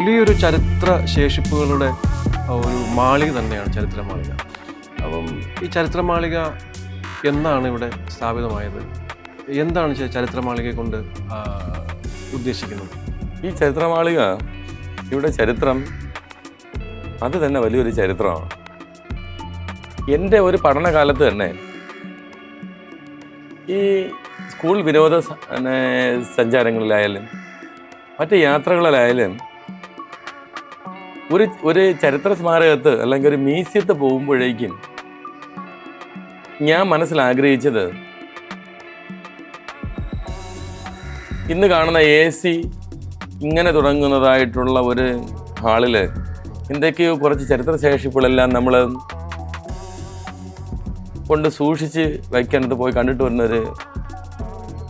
വലിയൊരു ചരിത്ര ശേഷിപ്പുകളുടെ ഒരു മാളിക തന്നെയാണ് ചരിത്ര മാളിക അപ്പം ഈ ചരിത്ര മാളിക എന്നാണ് ഇവിടെ സ്ഥാപിതമായത്? എന്താണ് ചരിത്ര മാളികയെ കൊണ്ട് ഉദ്ദേശിക്കുന്നത്? ഈ ചരിത്ര മാളിക ഇവിടെ ചരിത്രം അത് തന്നെ വലിയൊരു ചരിത്രമാണ്. എന്റെ ഒരു പഠനകാലത്ത് തന്നെ ഈ സ്കൂൾ വിനോദ സഞ്ചാരങ്ങളിലായാലും മറ്റ് യാത്രകളിലായാലും ഒരു ഒരു ചരിത്ര സ്മാരകത്ത് അല്ലെങ്കിൽ ഒരു മ്യൂസിയത്ത് പോകുമ്പോഴേക്കും ഞാൻ മനസ്സിൽ ആഗ്രഹിച്ചത് ഇന്ന് കാണുന്ന എ സി ഇങ്ങനെ തുടങ്ങുന്നതായിട്ടുള്ള ഒരു ഹാളിൽ എന്തൊക്കെയോ കുറച്ച് ചരിത്ര ശേഷിപ്പുകളെല്ലാം നമ്മൾ കൊണ്ട് സൂക്ഷിച്ച് വയ്ക്കാനത്ത് പോയി കണ്ടിട്ട് വരുന്നൊരു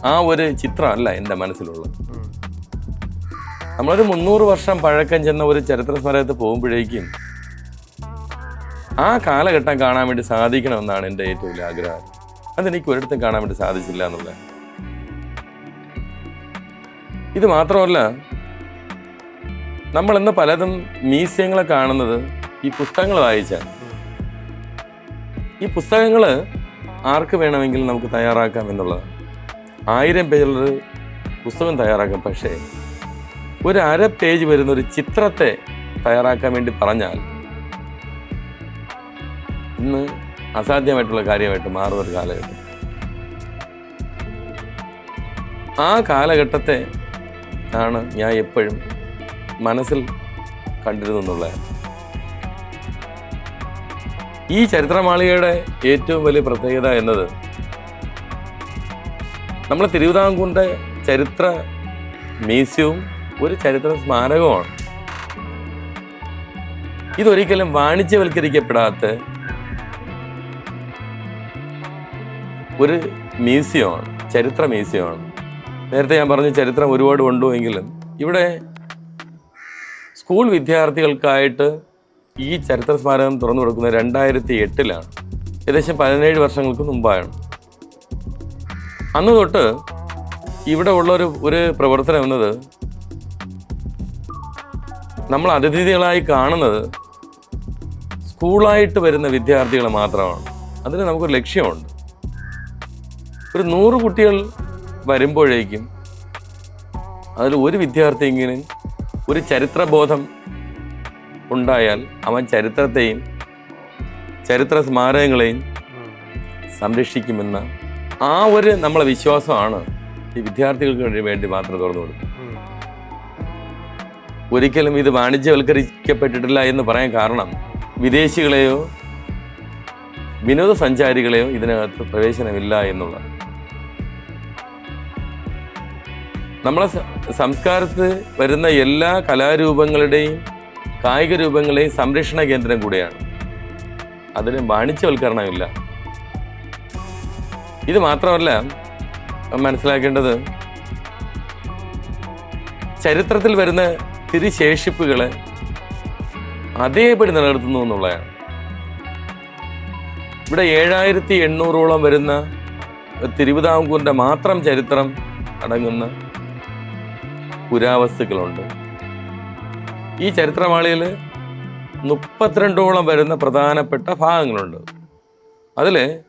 ആ ഒരു ചിത്രമല്ല എന്റെ മനസ്സിലുള്ളത്. നമ്മളൊരു മുന്നൂറ് വർഷം പഴക്കം ചെന്ന ഒരു ചരിത്ര സ്മരത്ത് പോകുമ്പോഴേക്കും ആ കാലഘട്ടം കാണാൻ വേണ്ടി സാധിക്കണമെന്നാണ് എന്റെ ഏറ്റവും വലിയ ആഗ്രഹം. അതെനിക്ക് ഒരിടത്തും കാണാൻ വേണ്ടി സാധിച്ചില്ല എന്നുള്ളത്. ഇത് മാത്രമല്ല നമ്മൾ ഇന്ന് പലതും മ്യൂസിയങ്ങളെ കാണുന്നത് ഈ പുസ്തകങ്ങൾ വായിച്ചാൽ. ഈ പുസ്തകങ്ങൾ ആർക്ക് വേണമെങ്കിലും നമുക്ക് തയ്യാറാക്കാം എന്നുള്ളത് ആയിരം പേജുള്ളൊരു പുസ്തകം തയ്യാറാക്കാം പക്ഷേ ഒരു അര പേജ് വരുന്ന ഒരു ചിത്രത്തെ തയ്യാറാക്കാൻ വേണ്ടി പറഞ്ഞാൽ ഇന്ന് അസാധ്യമായിട്ടുള്ള കാര്യമായിട്ട് മാറുന്ന ഒരു കാലഘട്ടം. ആ കാലഘട്ടത്തെ ആണ് ഞാൻ എപ്പോഴും മനസ്സിൽ കണ്ടിരുന്നുള്ളത് ഈ ചരിത്രമാളികയുടെ ഏറ്റവും വലിയ പ്രത്യേകത എന്നത് നമ്മൾ തിരുവിതാംകൂറിന്റെ ചരിത്ര മ്യൂസിയവും ഒരു ചരിത്ര സ്മാരകമാണ്. ഇതൊരിക്കലും വാണിജ്യവൽക്കരിക്കപ്പെടാത്ത ഒരു മ്യൂസിയമാണ് ചരിത്ര മ്യൂസിയമാണ്. നേരത്തെ ഞാൻ പറഞ്ഞ ചരിത്രം ഒരുപാട് കൊണ്ടുപോയെങ്കിലും ഇവിടെ സ്കൂൾ വിദ്യാർത്ഥികൾക്കായിട്ട് ഈ ചരിത്ര സ്മാരകം തുറന്നു കൊടുക്കുന്നത് രണ്ടായിരത്തി എട്ടിലാണ് ഏകദേശം പതിനേഴ് വർഷങ്ങൾക്ക് മുമ്പാണ്. അന്ന് തൊട്ട് ഇവിടെ ഉള്ള ഒരു ഒരു പ്രവർത്തനം എന്നത് നമ്മൾ അതിഥികളായി കാണുന്നത് സ്കൂളായിട്ട് വരുന്ന വിദ്യാർത്ഥികൾ മാത്രമാണ്. അതിന് നമുക്കൊരു ലക്ഷ്യമുണ്ട്. ഒരു നൂറ് കുട്ടികൾ വരുമ്പോഴേക്കും അതിൽ ഒരു വിദ്യാർത്ഥിയെങ്കിലും ഒരു ചരിത്രബോധം ഉണ്ടായാൽ അവൻ ചരിത്രത്തെയും ചരിത്ര സ്മാരകങ്ങളെയും സംരക്ഷിക്കുമെന്ന ആ ഒരു നമ്മളെ വിശ്വാസമാണ് ഈ വിദ്യാർത്ഥികൾക്ക് വേണ്ടി- വേണ്ടി മാത്രം തുറന്നു കൊടുക്കുന്നത്. ഒരിക്കലും ഇത് വാണിജ്യവൽക്കരിക്കപ്പെട്ടിട്ടില്ല എന്ന് പറയാൻ കാരണം വിദേശികളെയോ വിനോദസഞ്ചാരികളെയോ ഇതിനകത്ത് പ്രവേശനമില്ല എന്നുള്ളത് നമ്മളെ സംസ്കാരത്ത് വരുന്ന എല്ലാ കലാരൂപങ്ങളുടെയും കായിക രൂപങ്ങളുടെയും സംരക്ഷണ കേന്ദ്രം കൂടിയാണ്. അതിന് വാണിജ്യവൽക്കരണമില്ല. ഇത് മാത്രമല്ല മനസ്സിലാക്കേണ്ടത് ചരിത്രത്തിൽ വരുന്ന തിരുശേഷിപ്പുകളെ അതേപടി നിലനിർത്തുന്നു എന്നുള്ളതാണ്. ഇവിടെ ഏഴായിരത്തി എണ്ണൂറോളം വരുന്ന തിരുവിതാംകൂറിന്റെ മാത്രം ചരിത്രം അടങ്ങുന്ന പുരാവസ്തുക്കളുണ്ട്. ഈ ചരിത്രമാളിയിൽ മുപ്പത്തിരണ്ടോളം വരുന്ന പ്രധാനപ്പെട്ട ഭാഗങ്ങളുണ്ട്. അതിൽ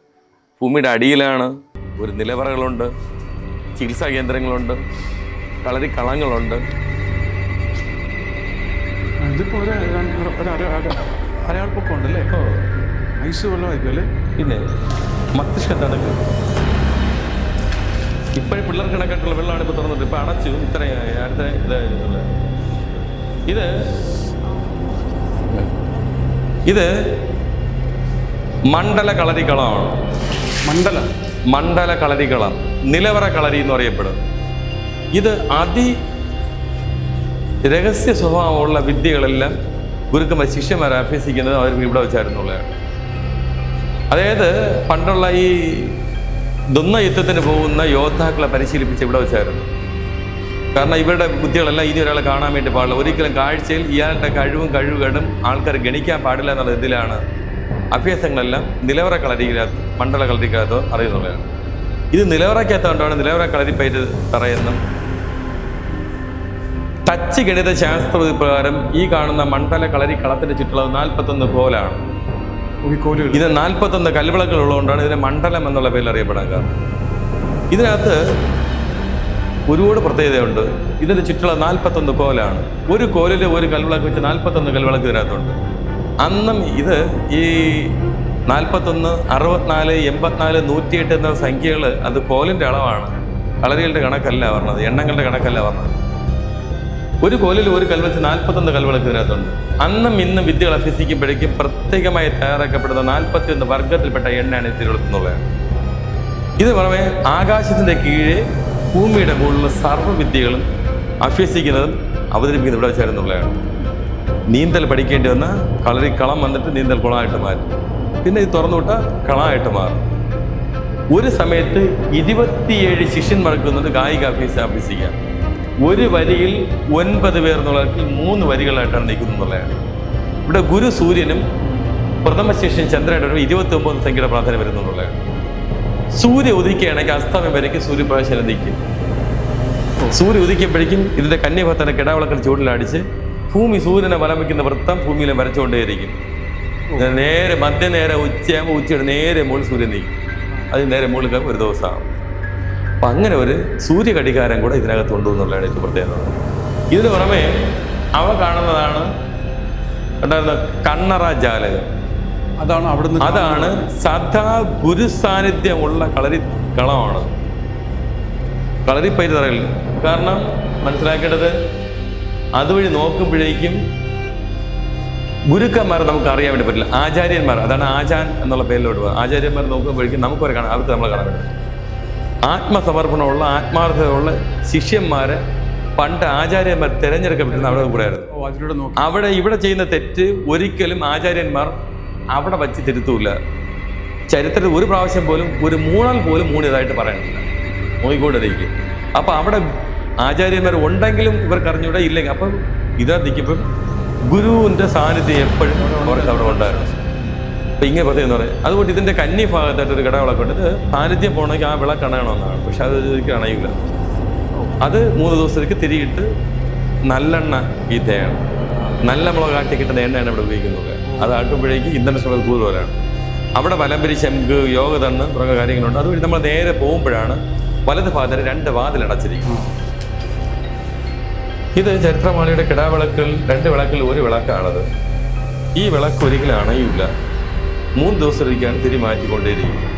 ഭൂമിയുടെ അടിയിലാണ് ഒരു നിലവറകളുണ്ട് ചികിത്സാ കേന്ദ്രങ്ങളുണ്ട് കളരിക്കളങ്ങളുണ്ട് ഇതിപ്പോ ഒരു ഒരു- ഒരു അര- അര- അരയാൾപ്പൊക്കം ഉണ്ടല്ലേ ഐസ് വെള്ളമായിരിക്കും അല്ലേ? പിന്നെ മസ്തിഷ്ക തണുക്ക് ഇപ്പോഴും പിള്ളേർ കണക്കായിട്ടുള്ള വെള്ളമാണ് ഇപ്പോൾ തുറന്നത്. ഇപ്പം അടച്ചു ഇത്രയായി അടുത്ത ഇതായിരുന്നില്ല ഇത് ഇത് മണ്ഡല കളരികളമാണ് മണ്ഡല. മണ്ഡല കളരികളം നിലവറ കളരി എന്ന് അറിയപ്പെടും. ഇത് അതി രഹസ്യ സ്വഭാവമുള്ള വിദ്യകളെല്ലാം ഗുരുക്കന്മാർ ശിഷ്യന്മാർ അഭ്യസിക്കുന്നത് അവർ ഇവിടെ വെച്ചായിരുന്നുള്ളതാണ്. അതായത് പണ്ടുള്ള ഈ ദുന്ന യുദ്ധത്തിന് പോകുന്ന യോദ്ധാക്കളെ പരിശീലിപ്പിച്ച് ഇവിടെ വെച്ചായിരുന്നു. കാരണം ഇവരുടെ ബുദ്ധികളെല്ലാം ഇനി ഒരാളെ കാണാൻ വേണ്ടി പാടില്ല. ഒരിക്കലും കാഴ്ചയിൽ ഇയാളുടെ കഴിവും കഴിവുകളും ആൾക്കാർ ഗണിക്കാൻ പാടില്ല എന്നുള്ള ഇതിലാണ് അഭ്യാസങ്ങളെല്ലാം നിലവറ കളരിക്കകത്ത് മണ്ഡല കളരിക്കകത്തോ അറിയുന്നുള്ളതാണ്. ഇത് നിലവറയ്ക്കകത്തോണ്ടാണ് നിലവറ കളരിപ്പയറ്റ് തറയെന്നും ടച്ച് ഗണിത ശാസ്ത്ര പ്രകാരം ഈ കാണുന്ന മണ്ഡല കളരി കളത്തിന്റെ ചുറ്റളവ് നാൽപ്പത്തൊന്ന് കോലാണ് ഇത് നാൽപ്പത്തൊന്ന് കൽവിളകൾ ഉള്ളതുകൊണ്ടാണ് ഇതിനെ മണ്ഡലം എന്നുള്ള പേരിൽ അറിയപ്പെടാൻ കാരണം. ഇതിനകത്ത് ഒരുപാട് പ്രത്യേകതയുണ്ട്. ഇതിന്റെ ചുറ്റുള്ള നാൽപ്പത്തൊന്ന് കോലാണ്. ഒരു കോലിൽ ഒരു കൽവിളക്ക് വെച്ച് നാൽപ്പത്തൊന്ന് കൽവിളക്ക് ഇതിനകത്തുണ്ട്. അന്നും ഇത് ഈ നാൽപ്പത്തൊന്ന് അറുപത്തിനാല് എൺപത്തിനാല് നൂറ്റിയെട്ട് എന്ന സംഖ്യകൾ അത് കോലിന്റെ അളവാണ്. കളരികളുടെ കണക്കല്ല പറഞ്ഞത് എണ്ണങ്ങളുടെ കണക്കല്ല പറഞ്ഞത്. ഒരു കോലിൽ ഒരു കൽവച്ച് നാൽപ്പത്തൊന്ന് കൽവിളക്ക് ഇതിനകത്തുണ്ട്. അന്നും ഇന്നും വിദ്യകൾ അഭ്യസിക്കുമ്പോഴേക്കും പ്രത്യേകമായി തയ്യാറാക്കപ്പെടുന്ന നാൽപ്പത്തിയൊന്ന് വർഗത്തിൽപ്പെട്ട എണ്ണയാണ് തിരുവളുത്തുന്നുള്ളതാണ് ഇത് പുറമെ ആകാശത്തിന്റെ കീഴെ ഭൂമിയുടെ മുകളിലുള്ള സർവവിദ്യകളും അഭ്യസിക്കുന്നതും അവതരിപ്പിക്കുന്നത് ഇവിടെ ചേർന്നുള്ളതാണ് നീന്തൽ പഠിക്കേണ്ടി വന്ന കളരി കളം വന്നിട്ട് നീന്തൽ കുളമായിട്ട് മാറ്റും. പിന്നെ ഇത് തുറന്നുവിട്ട കളമായിട്ട് മാറും. ഒരു സമയത്ത് ഇരുപത്തിയേഴ് ശിഷ്യന്മാർക്ക് വന്നിട്ട് ഗായിക അഭ്യസ അഭ്യസിക്കാം. ഒരു വരിയിൽ ഒൻപത് പേർ എന്നുള്ളവർക്ക് മൂന്ന് വരികളായിട്ടാണ് നിൽക്കുന്നത് എന്നുള്ളതാണ്. ഇവിടെ ഗുരു സൂര്യനും പ്രഥമ ചന്ദ്രനായിട്ട് ചന്ദ്രനും ഇരുപത്തി ഒമ്പത് സംഖ്യയുടെ പ്രാധാന്യം വരുന്നു എന്നുള്ളതാണ്. സൂര്യ ഉദിക്കുകയാണെങ്കിൽ അസ്തമയം വരയ്ക്കും സൂര്യപ്രകാശം നിൽക്കും. സൂര്യ ഉദിക്കുമ്പോഴേക്കും ഇതിന്റെ കന്യഭത്തനെ കിടാവിളക്കിന് ചൂടിലടിച്ച് ഭൂമി സൂര്യനെ വലം വയ്ക്കുന്ന വൃത്തം ഭൂമിയിലെ വരച്ചുകൊണ്ടേയിരിക്കും. നേരെ മധ്യനേരെ ഉച്ചയാകുമ്പോൾ ഉച്ചയുടെ നേരെ മുകളിൽ സൂര്യൻ നീക്കും അത് നേരെ മുകളിൽ ഒരു ദിവസമാകും അപ്പം അങ്ങനെ ഒരു സൂര്യഘടികാരം കൂടെ ഇതിനകത്ത് എന്നുള്ളതാണ് ഏറ്റവും പ്രത്യേകത. ഇതിന് പുറമെ അവ കാണുന്നതാണ് ഉണ്ടായിരുന്ന കണ്ണറ ജാലകം. അതാണ് അവിടുന്ന് അതാണ് സദാ ഗുരു സാന്നിധ്യമുള്ള കളരി കളമാണ്. കളരിപ്പയറ്റ് തറയില്ല കാരണം മനസ്സിലാക്കേണ്ടത് അതുവഴി നോക്കുമ്പോഴേക്കും ഗുരുക്കന്മാരെ നമുക്ക് അറിയാൻ വേണ്ടി പറ്റില്ല. ആചാര്യന്മാർ അതാണ് ആചാൻ എന്നുള്ള പേരിലോട്ട് പോകുന്നത് ആചാര്യന്മാർ നോക്കുമ്പോഴേക്കും നമുക്കൊരു കാണാം അവർക്ക് നമ്മളെ കാണാൻ പറ്റും. ആത്മസമർപ്പണമുള്ള ആത്മാർത്ഥതയുള്ള ശിഷ്യന്മാരെ പണ്ട് ആചാര്യന്മാർ തിരഞ്ഞെടുക്കപ്പെട്ടിരുന്ന അവിടെ കൂടെയായിരുന്നു. അവിടെ ഇവിടെ ചെയ്യുന്ന തെറ്റ് ഒരിക്കലും ആചാര്യന്മാർ അവിടെ വച്ച് തിരുത്തൂല. ചരിത്രത്തിൽ ഒരു പ്രാവശ്യം പോലും ഒരു മൂണൽ പോലും മൂണിയതായിട്ട് പറയണില്ല നോക്കിക്കൊണ്ടിരിക്കും അപ്പം അവിടെ ആചാര്യന്മാർ ഉണ്ടെങ്കിലും ഇവർക്ക് അറിഞ്ഞൂടെ ഇല്ലെങ്കിൽ അപ്പം ഇതാ നിൽക്കുമ്പം ഗുരുവിന്റെ സാന്നിധ്യം എപ്പോഴും അവർക്ക് അവിടെ ഉണ്ടായിരുന്നു. ഇങ്ങനെ പ്രത്യേകം പറയും. അതുകൊണ്ട് ഇതിന്റെ കന്നി ഭാഗത്തായിട്ട് ഒരു കടവിളക്ക് ഉണ്ട്. ഇത് സാന്നിധ്യം പോകണമെങ്കിൽ ആ വിളക്ക് അണയണമെന്നാണ്. പക്ഷെ അത് ഇതിലേക്ക് അണയില്ല. അത് മൂന്ന് ദിവസത്തേക്ക് തിരിയിട്ട് നല്ലെണ്ണ ഈത്തയാണ് നല്ല മുളക് ആട്ടി കിട്ടുന്ന എണ്ണയാണ് ഇവിടെ ഉപയോഗിക്കുന്നത്. അത് ആട്ടുമ്പോഴേക്ക് കൂടുതൽ കൂടുതലാണ്. അവിടെ വലംപരി ശംഖ് യോഗതണ്ണ് തുടങ്ങിയ കാര്യങ്ങളുണ്ട്. അതുവഴി നമ്മൾ നേരെ പോകുമ്പോഴാണ് വലത് ഭാഗത്തിന് രണ്ട് വാതിൽ അടച്ചിരിക്കുന്നത്. ഇത് ചരിത്രമാളിയുടെ കിടാവിളക്കിൽ രണ്ട് വിളക്കിൽ ഒരു വിളക്കാണത്. ഈ വിളക്ക് ഒരിക്കലും അണയില്ല. മൂന്ന് ദിവസത്തേക്കാണ് തിരി മാറ്റിക്കൊണ്ടേയിരിക്കുന്നത്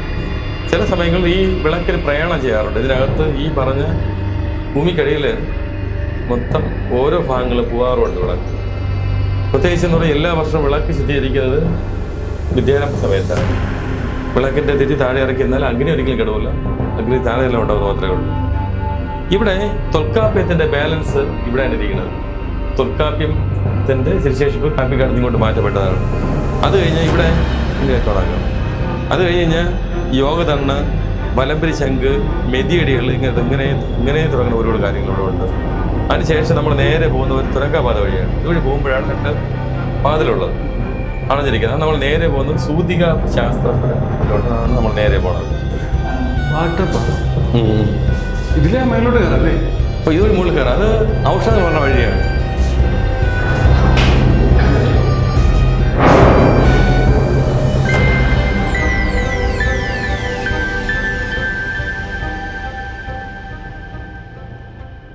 ചില സമയങ്ങളിൽ ഈ വിളക്കിൽ പ്രയാണം ചെയ്യാറുണ്ട്. ഇതിനകത്ത് ഈ പറഞ്ഞ ഭൂമിക്കടിയിൽ മൊത്തം ഓരോ ഭാഗങ്ങളും പോകാറുണ്ട് വിളക്ക്. പ്രത്യേകിച്ച് എന്ന് പറഞ്ഞാൽ എല്ലാ വർഷവും വിളക്ക് ശുദ്ധീകരിക്കുന്നത് വിദ്യാരംഭ സമയത്താണ്. വിളക്കിന്റെ തിരി താഴെ ഇറക്കി എന്നാൽ അഗ്നി ഒരിക്കലും കിടവില്ല. അഗ്നി താഴെ എല്ലാം ഉണ്ടാവുന്ന മാത്രമേ ഉള്ളൂ. ഇവിടെ തൊൽക്കാപ്യത്തിന്റെ ബാലൻസ് ഇവിടെയാണ് ഇരിക്കുന്നത്. തൊൽക്കാപ്യത്തിന്റെ ശരിശേഷിപ്പ് കാപ്പിക്കാട് ഇങ്ങോട്ട് മാറ്റപ്പെട്ടതാണ്. അത് കഴിഞ്ഞാൽ ഇവിടെ ഇങ്ങനെ തുടങ്ങാം അത് കഴിഞ്ഞ് കഴിഞ്ഞാൽ യോഗതണ്ണ് മലമ്പരി ശംഖ് മെതിയടികൾ ഇങ്ങനെ ഇങ്ങനെ ഇങ്ങനെ തുടങ്ങുന്ന ഒരുപാട് കാര്യങ്ങൾ ഇവിടെ ഉണ്ട്. അതിനുശേഷം നമ്മൾ നേരെ പോകുന്ന ഒരു തുരങ്കപാത വഴിയാണ്. ഇതുവഴി പോകുമ്പോഴാണ് രണ്ട് പാതിലുള്ളത് അണഞ്ഞിരിക്കുന്നത് നമ്മൾ നേരെ പോകുന്ന സൂതിക ശാസ്ത്രത്തിലാണ് നമ്മൾ നേരെ പോകുന്നത്. ഇതിലെ മേലോട്ട് കയറല്ലേ അപ്പോൾ ഇതൊരു മുകളിൽ കയറാം. അത് ഔഷധം പറഞ്ഞ വഴിയാണ്.